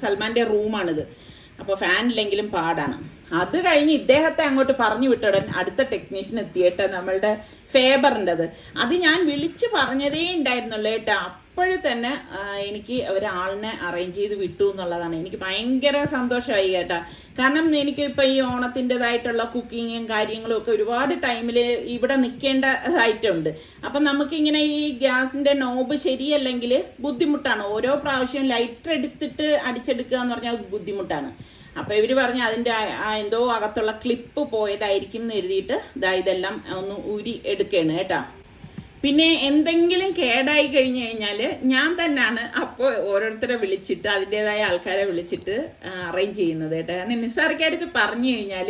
സൽമാന്റെ റൂമാണിത്. അപ്പൊ ഫാൻ ഇല്ലെങ്കിലും പാടാണ്. അത് കഴിഞ്ഞ് ഇദ്ദേഹത്തെ അങ്ങോട്ട് പറഞ്ഞു വിട്ടടൻ അടുത്ത ടെക്നീഷ്യൻ എത്തിയിട്ട് നമ്മളുടെ ഫേബറിന്റെത് അത് ഞാൻ വിളിച്ചു പറഞ്ഞതേ ഉണ്ടായിരുന്നുള്ളൂ കേട്ടോ അപ്പോഴും തന്നെ എനിക്ക് ഒരാളിനെ അറേഞ്ച് ചെയ്ത് വിട്ടു എന്നുള്ളതാണ്. എനിക്ക് ഭയങ്കര സന്തോഷമായി കേട്ടാ. കാരണം എനിക്ക് ഇപ്പൊ ഈ ഓണത്തിന്റെതായിട്ടുള്ള കുക്കിങ്ങും കാര്യങ്ങളും ഒക്കെ ഒരുപാട് ടൈമിൽ ഇവിടെ നിൽക്കേണ്ടതായിട്ടുണ്ട് അപ്പം നമുക്കിങ്ങനെ ഈ ഗ്യാസിന്റെ നോബ് ശരിയല്ലെങ്കിൽ ബുദ്ധിമുട്ടാണ്. ഓരോ പ്രാവശ്യം ലൈറ്റർ എടുത്തിട്ട് അടിച്ചെടുക്കുക എന്ന് പറഞ്ഞാൽ ബുദ്ധിമുട്ടാണ്. അപ്പൊ ഇവർ പറഞ്ഞ ആ എന്തോ അകത്തുള്ള ക്ലിപ്പ് പോയതായിരിക്കും എന്ന് എഴുതിയിട്ട് ഇതാ ഇതെല്ലാം ഒന്ന് ഊരി എടുക്കുകയാണ് കേട്ടാ. പിന്നെ എന്തെങ്കിലും കേടായി കഴിഞ്ഞു കഴിഞ്ഞാൽ ഞാൻ തന്നെയാണ് അപ്പോൾ ഓരോരുത്തരെ വിളിച്ചിട്ട് അതിന്റെതായ ആൾക്കാരെ വിളിച്ചിട്ട് അറേഞ്ച് ചെയ്യുന്നത് കേട്ടോ. കാരണം നിസ്സാറിക്ക് അടുത്ത് പറഞ്ഞു കഴിഞ്ഞാൽ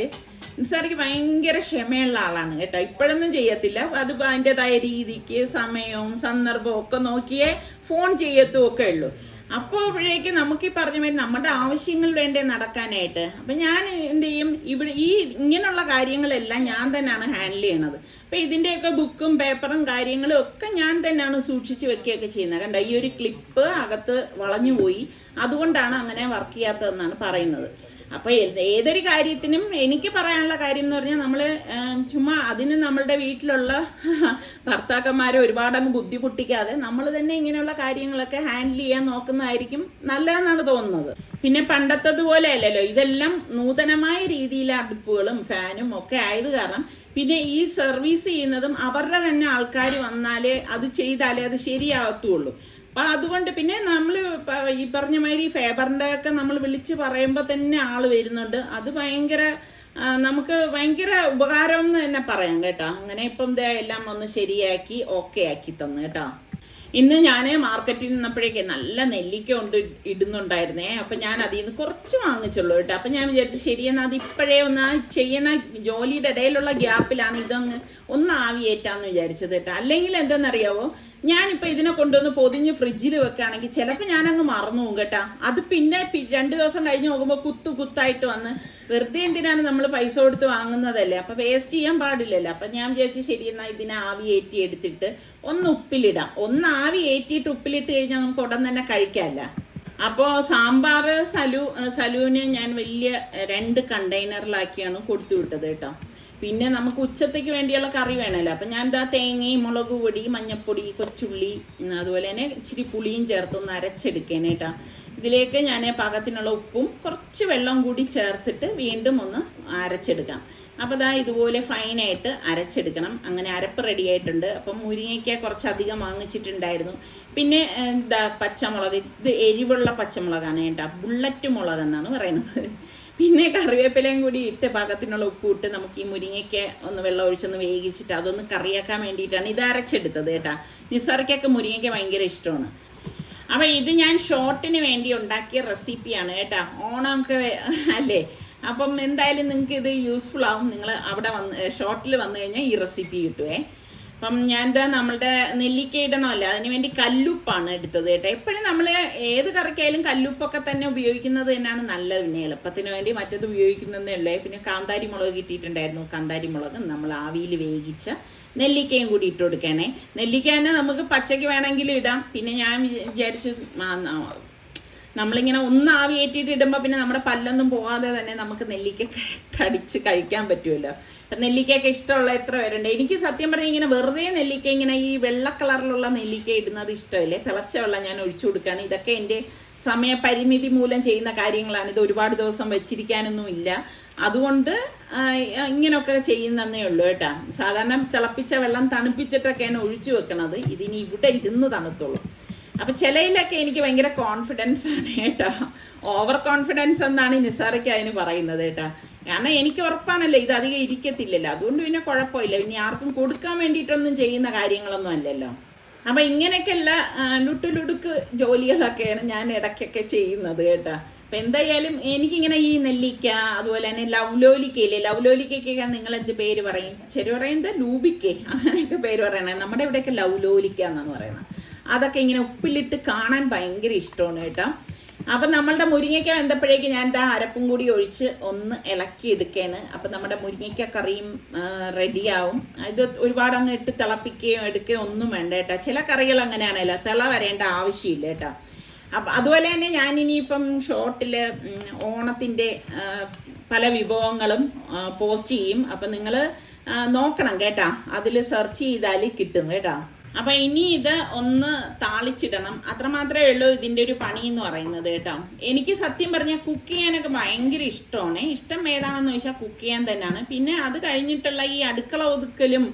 നിസ്സാർക്ക് ഭയങ്കര ക്ഷമയുള്ള ആളാണ് കേട്ടോ. ഇപ്പോഴൊന്നും ചെയ്യത്തില്ല. അത് അതിന്റെതായ രീതിക്ക് സമയവും സന്ദർഭവും ഒക്കെ നോക്കിയേ ഫോൺ ചെയ്യത്തും ഒക്കെ ഉള്ളൂ. അപ്പോഴേക്ക് നമുക്ക് ഈ പറഞ്ഞ മാതിരി നമ്മുടെ ആവശ്യങ്ങൾ വേണ്ടേ നടക്കാനായിട്ട്. അപ്പൊ ഞാൻ എന്ത് ചെയ്യും? ഇവിടെ ഈ ഇങ്ങനെയുള്ള കാര്യങ്ങളെല്ലാം ഞാൻ തന്നെയാണ് ഹാൻഡിൽ ചെയ്യണത്. അപ്പൊ ഇതിന്റെയൊക്കെ ബുക്കും പേപ്പറും കാര്യങ്ങളും ഒക്കെ ഞാൻ തന്നെയാണ് സൂക്ഷിച്ച് വെക്കുകയൊക്കെ ചെയ്യുന്നത്. കണ്ട ഈ ഒരു ക്ലിപ്പ് അകത്ത് വളഞ്ഞു പോയി അതുകൊണ്ടാണ് അങ്ങനെ വർക്ക് ചെയ്യാത്തതെന്നാണ് പറയുന്നത്. അപ്പൊ ഏതൊരു കാര്യത്തിനും എനിക്ക് പറയാനുള്ള കാര്യം എന്ന് പറഞ്ഞാൽ നമ്മൾ ഏം, ചുമ്മാ അതിന് നമ്മളുടെ വീട്ടിലുള്ള ഭർത്താക്കന്മാരെ ഒരുപാട് അങ്ങ് ബുദ്ധിമുട്ടിക്കാതെ നമ്മൾ തന്നെ ഇങ്ങനെയുള്ള കാര്യങ്ങളൊക്കെ ഹാൻഡിൽ ചെയ്യാൻ നോക്കുന്നതായിരിക്കും നല്ലതെന്നാണ് തോന്നുന്നത്. പിന്നെ പണ്ടത്തതുപോലെ അല്ലല്ലോ ഇതെല്ലാം നൂതനമായ രീതിയിലെ അടുപ്പുകളും ഫാനും ഒക്കെ ആയത് കാരണം പിന്നെ ഈ സർവീസ് ചെയ്യുന്നതും അവരുടെ തന്നെ ആൾക്കാർ വന്നാലേ അത് ചെയ്താലേ അത് ശരിയാകത്തുള്ളൂ അപ്പൊ അതുകൊണ്ട് പിന്നെ നമ്മൾ ഈ പറഞ്ഞ മാതിരി ഫേബറിന്റെ ഒക്കെ നമ്മൾ വിളിച്ച് പറയുമ്പോൾ തന്നെ ആൾ വരുന്നുണ്ട്. അത് ഭയങ്കര നമുക്ക് ഭയങ്കര ഉപകാരം എന്ന് തന്നെ പറയാം കേട്ടോ. അങ്ങനെ ഇപ്പം എല്ലാം ഒന്ന് ശരിയാക്കി ഓക്കെ ആക്കി തന്നു കേട്ടോ. ഇന്ന് ഞാൻ മാർക്കറ്റിൽ നിന്നപ്പോഴേക്ക് നല്ല നെല്ലിക്ക കൊണ്ട് ഇടുന്നുണ്ടായിരുന്നേ. അപ്പൊ ഞാൻ അതിൽ നിന്ന് കുറച്ച് വാങ്ങിച്ചുള്ളൂ കേട്ടോ. അപ്പൊ ഞാൻ വിചാരിച്ചു ശരിയെന്നാ അത് ഇപ്പോഴേ ഒന്ന് ചെയ്യുന്ന ജോലിയുടെ ഇടയിലുള്ള ഗ്യാപ്പിലാണ് ഇതൊന്ന് ഒന്ന് ആവിയേറ്റാന്ന് വിചാരിച്ചത് കേട്ടോ. അല്ലെങ്കിൽ എന്തെന്നറിയാവോ ഞാനിപ്പോ ഇതിനെ കൊണ്ടുവന്ന് പൊതിഞ്ഞ് ഫ്രിഡ്ജിൽ വെക്കുകയാണെങ്കിൽ ചിലപ്പോൾ ഞാനങ്ങ് മറന്നു പോകും കേട്ടാ. അത് പിന്നെ രണ്ടു ദിവസം കഴിഞ്ഞ് നോക്കുമ്പോൾ കുത്തു കുത്തായിട്ട് വന്ന് വെറുതെ എന്തിനാണ് നമ്മൾ പൈസ കൊടുത്ത് വാങ്ങുന്നതല്ലേ? അപ്പൊ വേസ്റ്റ് ചെയ്യാൻ പാടില്ലല്ലോ. അപ്പൊ ഞാൻ വിചാരിച്ചു ശരി എന്നാൽ ഇതിനെ ആവി ഏറ്റി എടുത്തിട്ട് ഒന്ന് ഉപ്പിലിടാം. ഒന്ന് ആവി ഏറ്റിയിട്ട് ഉപ്പിലിട്ട് കഴിഞ്ഞാൽ നമുക്ക് ഉടൻ തന്നെ കഴിക്കാമല്ല അപ്പോൾ സാമ്പാർ സലു സലൂന് ഞാൻ വലിയ രണ്ട് കണ്ടെയ്നറിലാക്കിയാണ് കൊടുത്തു വിട്ടത് കേട്ടോ. പിന്നെ നമുക്ക് ഉച്ചത്തേക്ക് വേണ്ടിയുള്ള കറി വേണമല്ലോ. അപ്പം ഞാൻ എന്താ തേങ്ങയും മുളക് പൊടി മഞ്ഞപ്പൊടി കൊച്ചുള്ളി അതുപോലെ തന്നെ ഇച്ചിരി പുളിയും ചേർത്തൊന്ന് അരച്ചെടുക്കേനേട്ടാ ഇതിലേക്ക് ഞാൻ പാകത്തിനുള്ള ഉപ്പും കുറച്ച് വെള്ളം കൂടി ചേർത്തിട്ട് വീണ്ടും ഒന്ന് അരച്ചെടുക്കാം. അപ്പോൾ ദാ ഇതുപോലെ ഫൈനായിട്ട് അരച്ചെടുക്കണം. അങ്ങനെ അരപ്പ് റെഡി ആയിട്ടുണ്ട്. അപ്പം മുരിങ്ങയ്ക്ക കുറച്ചധികം വാങ്ങിച്ചിട്ടുണ്ടായിരുന്നു. പിന്നെ എന്താ പച്ചമുളക് ഇത് എരിവുള്ള പച്ചമുളകാണ് കേട്ടോ. ബുള്ളറ്റ് മുളക് എന്നാണ് പറയുന്നത്. പിന്നെ കറിവേപ്പിലയും കൂടി ഇട്ട് പാകത്തിനുള്ള ഉപ്പ് ഇട്ട് നമുക്ക് ഈ മുരിങ്ങയ്ക്ക് ഒന്ന് വെള്ളം ഒഴിച്ചൊന്ന് വേവിച്ചിട്ട് അതൊന്ന് കറിയാക്കാൻ വേണ്ടിയിട്ടാണ് ഇത് അരച്ചെടുത്തത് കേട്ടാ. നിസാർക്കൊക്കെ മുരിങ്ങയ്ക്ക് ഭയങ്കര ഇഷ്ടമാണ്. അപ്പൊ ഇത് ഞാൻ ഷോർട്ടിന് വേണ്ടി ഉണ്ടാക്കിയ റെസിപ്പിയാണ് കേട്ടാ. ഓണമൊക്കെ അല്ലേ? അപ്പം എന്തായാലും നിങ്ങൾക്ക് ഇത് യൂസ്ഫുൾ ആവും. നിങ്ങൾ അവിടെ വന്ന് ഷോർട്ടിൽ വന്നു കഴിഞ്ഞാൽ ഈ റെസിപ്പി കിട്ടുവേ. അപ്പം ഞാൻ എന്താ നമ്മളുടെ നെല്ലിക്ക ഇടണമല്ല അതിന് വേണ്ടി കല്ലുപ്പാണ് എടുത്തത് കേട്ടോ. എപ്പോഴും നമ്മൾ ഏത് കറിക്കായാലും കല്ലുപ്പൊക്കെ തന്നെ ഉപയോഗിക്കുന്നത് തന്നെയാണ് നല്ലത് പിന്നെ എളുപ്പത്തിന് വേണ്ടി മറ്റത് ഉപയോഗിക്കുന്നതേ ഉള്ളേ. പിന്നെ കാന്താരി മുളക് കിട്ടിയിട്ടുണ്ടായിരുന്നു. കാന്താരി മുളക് നമ്മൾ ആവിയിൽ വേവിച്ച നെല്ലിക്കയും കൂടി ഇട്ട് കൊടുക്കണേ നെല്ലിക്ക തന്നെ നമുക്ക് പച്ചയ്ക്ക് വേണമെങ്കിലും ഇടാം. പിന്നെ ഞാൻ വിചാരിച്ചു നമ്മളിങ്ങനെ ഒന്ന് ആവിയേറ്റിട്ട് ഇടുമ്പോൾ പിന്നെ നമ്മുടെ പല്ലൊന്നും പോകാതെ തന്നെ നമുക്ക് നെല്ലിക്ക കടിച്ച് കഴിക്കാൻ പറ്റുമല്ലോ. നെല്ലിക്കയൊക്കെ ഇഷ്ടമുള്ള എത്ര പേരുണ്ട്? എനിക്ക് സത്യം പറഞ്ഞാൽ ഇങ്ങനെ വെറുതെ നെല്ലിക്ക ഇങ്ങനെ ഈ വെള്ള കളറിലുള്ള നെല്ലിക്ക ഇടുന്നത് ഇഷ്ടമല്ലേ. തിളച്ച വെള്ളം ഞാൻ ഒഴിച്ചു കൊടുക്കുകയാണ്. ഇതൊക്കെ എന്റെ സമയപരിമിതി മൂലം ചെയ്യുന്ന കാര്യങ്ങളാണ്. ഇത് ഒരുപാട് ദിവസം വെച്ചിരിക്കാനൊന്നും ഇല്ല. അതുകൊണ്ട് ഇങ്ങനെയൊക്കെ ചെയ്യുന്നതേ ഉള്ളൂ കേട്ടാ. സാധാരണ തിളപ്പിച്ച വെള്ളം തണുപ്പിച്ചിട്ടൊക്കെയാണ് ഒഴിച്ചു വെക്കണത്. ഇതിനി ഇവിടെ ഇരുന്ന് തണുത്തുള്ളൂ അപ്പൊ ചിലയിലൊക്കെ എനിക്ക് ഭയങ്കര കോൺഫിഡൻസ് ആണ് കേട്ടോ. ഓവർ കോൺഫിഡൻസ് എന്നാണ് നിസാറയ്ക്ക് അതിന് പറയുന്നത് കേട്ടോ. കാരണം എനിക്ക് ഉറപ്പാണല്ലോ ഇത് അധികം ഇരിക്കത്തില്ലല്ലോ. അതുകൊണ്ട് പിന്നെ കുഴപ്പമില്ല. ഇനി ആർക്കും കൊടുക്കാൻ വേണ്ടിയിട്ടൊന്നും ചെയ്യുന്ന കാര്യങ്ങളൊന്നും അല്ലല്ലോ. അപ്പൊ ഇങ്ങനെയൊക്കെയുള്ള ലുട്ടുലുടുക്ക് ജോലികളൊക്കെയാണ് ഞാൻ ഇടയ്ക്കൊക്കെ ചെയ്യുന്നത് കേട്ടോ. അപ്പൊ എന്തായാലും എനിക്കിങ്ങനെ ഈ നെല്ലിക്ക അതുപോലെ തന്നെ ലൗലോലിക്കയില്ലേ? ലൗലോലിക്കൊക്കെ നിങ്ങൾ എന്ത് പേര് പറയും? ശരി പറയുന്നത് ലൂബിക്കേ? അങ്ങനെയൊക്കെ പേര് പറയണേ. നമ്മുടെ ഇവിടെയൊക്കെ ലൗലോലിക്ക എന്നാണ് പറയുന്നത്. അതൊക്കെ ഇങ്ങനെ ഉപ്പിലിട്ട് കാണാൻ ഭയങ്കര ഇഷ്ടമാണ് കേട്ടോ. അപ്പൊ നമ്മളുടെ മുരിങ്ങയ്ക്ക വെന്തപ്പോഴേക്ക് ഞാൻ ദാ അരപ്പും കൂടി ഒഴിച്ച് ഒന്ന് ഇളക്കി എടുക്കുകയാണ് അപ്പൊ നമ്മുടെ മുരിങ്ങയ്ക്ക കറിയും റെഡിയാവും. ഇത് ഒരുപാട് അങ്ങ് ഇട്ട് തിളപ്പിക്കുകയോ എടുക്കുകയോ ഒന്നും വേണ്ട കേട്ടോ. ചില കറികൾ അങ്ങനെയാണല്ലോ. തിള വരേണ്ട ആവശ്യമില്ല കേട്ടോ. അപ്പൊ അതുപോലെ തന്നെ ഞാൻ ഇനിയിപ്പം ഷോർട്ടിൽ ഉം, ഓണത്തിന്റെ പല വിഭവങ്ങളും പോസ്റ്റ് ചെയ്യും. അപ്പൊ നിങ്ങൾ നോക്കണം കേട്ടാ. അതിൽ സെർച്ച് ചെയ്താൽ കിട്ടും കേട്ടാ. അപ്പൊ ഇനി ഇത് ഒന്ന് താളിച്ചിടണം. അത്രമാത്രമേ ഉള്ളൂ ഇതിന്റെ ഒരു പണി എന്ന് പറയുന്നത് കേട്ടോ. എനിക്ക് സത്യം പറഞ്ഞാൽ കുക്ക് ചെയ്യാനൊക്കെ ഭയങ്കര ഇഷ്ടമാണ്. ഇഷ്ടം ഏതാണെന്ന് ചോദിച്ചാൽ കുക്ക് ചെയ്യാൻ തന്നെയാണ്. പിന്നെ അത് കഴിഞ്ഞിട്ടുള്ള ഈ അടുക്കള ഒതുക്കലും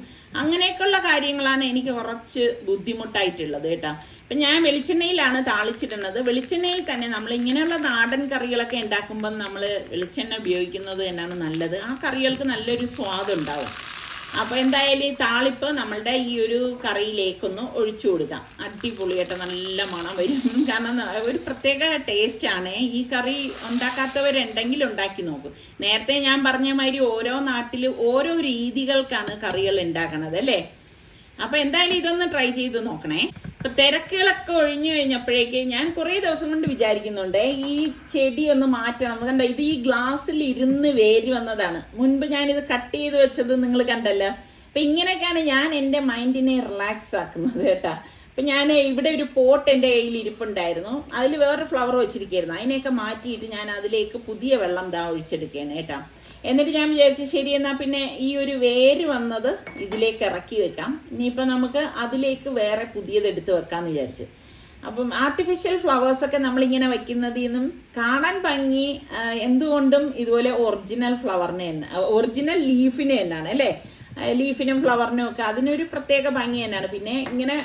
അങ്ങനെയൊക്കെയുള്ള കാര്യങ്ങളാണ് എനിക്ക് കുറച്ച് ബുദ്ധിമുട്ടായിട്ടുള്ളത് കേട്ടോ. ഇപ്പൊ ഞാൻ വെളിച്ചെണ്ണയിലാണ് താളിച്ചിടുന്നത്. വെളിച്ചെണ്ണയിൽ തന്നെ നമ്മൾ ഇങ്ങനെയുള്ള നാടൻ കറികളൊക്കെ ഉണ്ടാക്കുമ്പോൾ നമ്മൾ വെളിച്ചെണ്ണ ഉപയോഗിക്കുന്നത് തന്നെയാണ് നല്ലത്. ആ കറികൾക്ക് നല്ലൊരു സ്വാദുണ്ടാവും അപ്പൊ എന്തായാലും ഈ താളിപ്പ് നമ്മളുടെ ഈ ഒരു കറിയിലേക്കൊന്ന് ഒഴിച്ചു കൊടുക്കാം. അടിപൊളിയായിട്ട് നല്ല മണം വരും. കാരണം ഒരു പ്രത്യേക ടേസ്റ്റ് ആണ്. ഈ കറി ഉണ്ടാക്കാത്തവരുണ്ടെങ്കിൽ ഉണ്ടാക്കി നോക്കും. നേരത്തെ ഞാൻ പറഞ്ഞ മാതിരി ഓരോ നാട്ടിൽ ഓരോ രീതികൾക്കാണ് കറികൾ ഉണ്ടാക്കണത് അല്ലേ? അപ്പൊ എന്തായാലും ഇതൊന്ന് ട്രൈ ചെയ്ത് നോക്കണേ. അപ്പൊ തിരക്കുകളൊക്കെ ഒഴിഞ്ഞു കഴിഞ്ഞപ്പോഴേക്ക് ഞാൻ കുറേ ദിവസം കൊണ്ട് വിചാരിക്കുന്നുണ്ട് ഈ ചെടി ഒന്ന് മാറ്റണം. കണ്ട ഇത് ഈ ഗ്ലാസ്സിൽ ഇരുന്ന് വേര് വന്നതാണ്. മുൻപ് ഞാനിത് കട്ട് ചെയ്ത് വെച്ചത് നിങ്ങൾ കണ്ടല്ലോ. അപ്പൊ ഇങ്ങനെയൊക്കെയാണ് ഞാൻ എന്റെ മൈൻഡിനെ റിലാക്സ് ആക്കുന്നത് കേട്ടോ. അപ്പൊ ഞാൻ ഇവിടെ ഒരു പോട്ട് എന്റെ കയ്യിൽ ഇരിപ്പുണ്ടായിരുന്നു. അതിൽ വേറൊരു ഫ്ലവർ വെച്ചിരിക്കുകയായിരുന്നു. അതിനെയൊക്കെ മാറ്റിയിട്ട് ഞാൻ അതിലേക്ക് പുതിയ വെള്ളം ദാ ഒഴിച്ചെടുക്കുകയാണ് കേട്ടാ. എന്നിട്ട് ഞാൻ വിചാരിച്ചു ശരി എന്നാൽ പിന്നെ ഈ ഒരു വേര് വന്നത് ഇതിലേക്ക് ഇറക്കി വെക്കാം. ഇനിയിപ്പോൾ നമുക്ക് അതിലേക്ക് വേറെ പുതിയത് എടുത്ത് വെക്കാമെന്ന് വിചാരിച്ചു. അപ്പം ആർട്ടിഫിഷ്യൽ ഫ്ലവേഴ്സൊക്കെ നമ്മളിങ്ങനെ വെക്കുന്നതിൽ നിന്നും കാണാൻ ഭംഗി എന്തുകൊണ്ടും ഇതുപോലെ ഒറിജിനൽ ഫ്ലവറിനെ തന്നെ ഒറിജിനൽ ലീഫിനെ തന്നെയാണ് അല്ലേ? ലീഫിനും ഫ്ലവറിനും ഒക്കെ അതിനൊരു പ്രത്യേക ഭംഗി തന്നെയാണ്. പിന്നെ ഇങ്ങനെ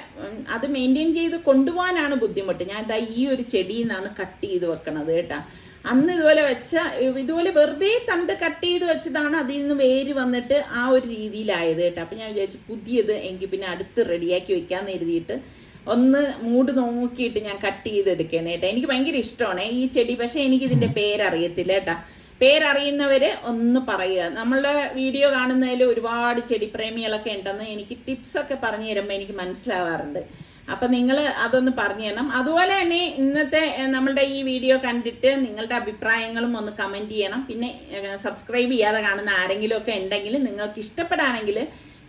അത് മെയിന്റെയിൻ ചെയ്ത് കൊണ്ടുപോകാനാണ് ബുദ്ധിമുട്ട്. ഞാൻ ദാ ഈ ഒരു ചെടിയിൽ നിന്നാണ് കട്ട് ചെയ്ത് വെക്കണത് കേട്ടാ. അന്ന് ഇതുപോലെ വെച്ച ഇതുപോലെ വെറുതെ തണ്ട് കട്ട് ചെയ്ത് വെച്ചതാണ് അതിൽ നിന്ന് വേര് വന്നിട്ട് ആ ഒരു രീതിയിലായത് കേട്ടോ. അപ്പം ഞാൻ വിചാരിച്ചു പുതിയത് എങ്കിൽ പിന്നെ അടുത്ത് റെഡിയാക്കി വെക്കാമെന്ന് എഴുതിയിട്ട് ഒന്ന് മൂട് നോക്കിയിട്ട് ഞാൻ കട്ട് ചെയ്തെടുക്കണേ കേട്ടോ. എനിക്ക് ഭയങ്കര ഇഷ്ടമാണ് ഈ ചെടി പക്ഷേ എനിക്ക് ഇതിന്റെ പേരറിയത്തില്ല കേട്ടോ. പേരറിയുന്നവര് ഒന്ന് പറയുക. നമ്മളുടെ വീഡിയോ കാണുന്നതിൽ ഒരുപാട് ചെടി പ്രേമികളൊക്കെ ഉണ്ടെന്ന് എനിക്ക് ടിപ്സ് ഒക്കെ പറഞ്ഞു തരുമ്പോൾ എനിക്ക് മനസ്സിലാവാറുണ്ട്. അപ്പൊ നിങ്ങൾ അതൊന്ന് പറഞ്ഞു തരണം. അതുപോലെ തന്നെ ഇന്നത്തെ നമ്മളുടെ ഈ വീഡിയോ കണ്ടിട്ട് നിങ്ങളുടെ അഭിപ്രായങ്ങളും ഒന്ന് കമന്റ് ചെയ്യണം. പിന്നെ സബ്സ്ക്രൈബ് ചെയ്യാതെ കാണുന്ന ആരെങ്കിലും ഒക്കെ ഉണ്ടെങ്കിൽ നിങ്ങൾക്ക് ഇഷ്ടപ്പെടുകയാണെങ്കിൽ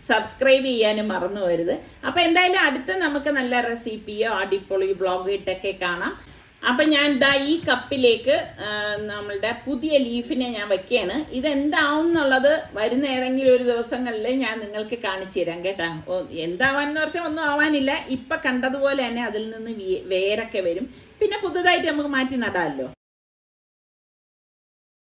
സബ്സ്ക്രൈബ് ചെയ്യാനും മറന്നു പോരുത്. അപ്പൊ എന്തായാലും അടുത്ത് നമുക്ക് നല്ല റെസിപ്പിയോ അടിപൊളി ബ്ലോഗ് ഇട്ടൊക്കെ കാണാം. അപ്പൊ ഞാൻ ഇതാ ഈ കപ്പിലേക്ക് നമ്മളുടെ പുതിയ ലീഫിനെ ഞാൻ വെക്കുകയാണ്. ഇതെന്താവും എന്നുള്ളത് വരുന്ന ഏതെങ്കിലും ഒരു ദിവസങ്ങളിൽ ഞാൻ നിങ്ങൾക്ക് കാണിച്ചു തരാം കേട്ടോ. എന്താവാൻ എന്ന് പറഞ്ഞാൽ ഒന്നും ആവാനില്ല. ഇപ്പൊ കണ്ടതുപോലെ തന്നെ അതിൽ നിന്ന് വേരൊക്കെ വരും. പിന്നെ പുതുതായിട്ട് നമുക്ക് മാറ്റി നടാമല്ലോ.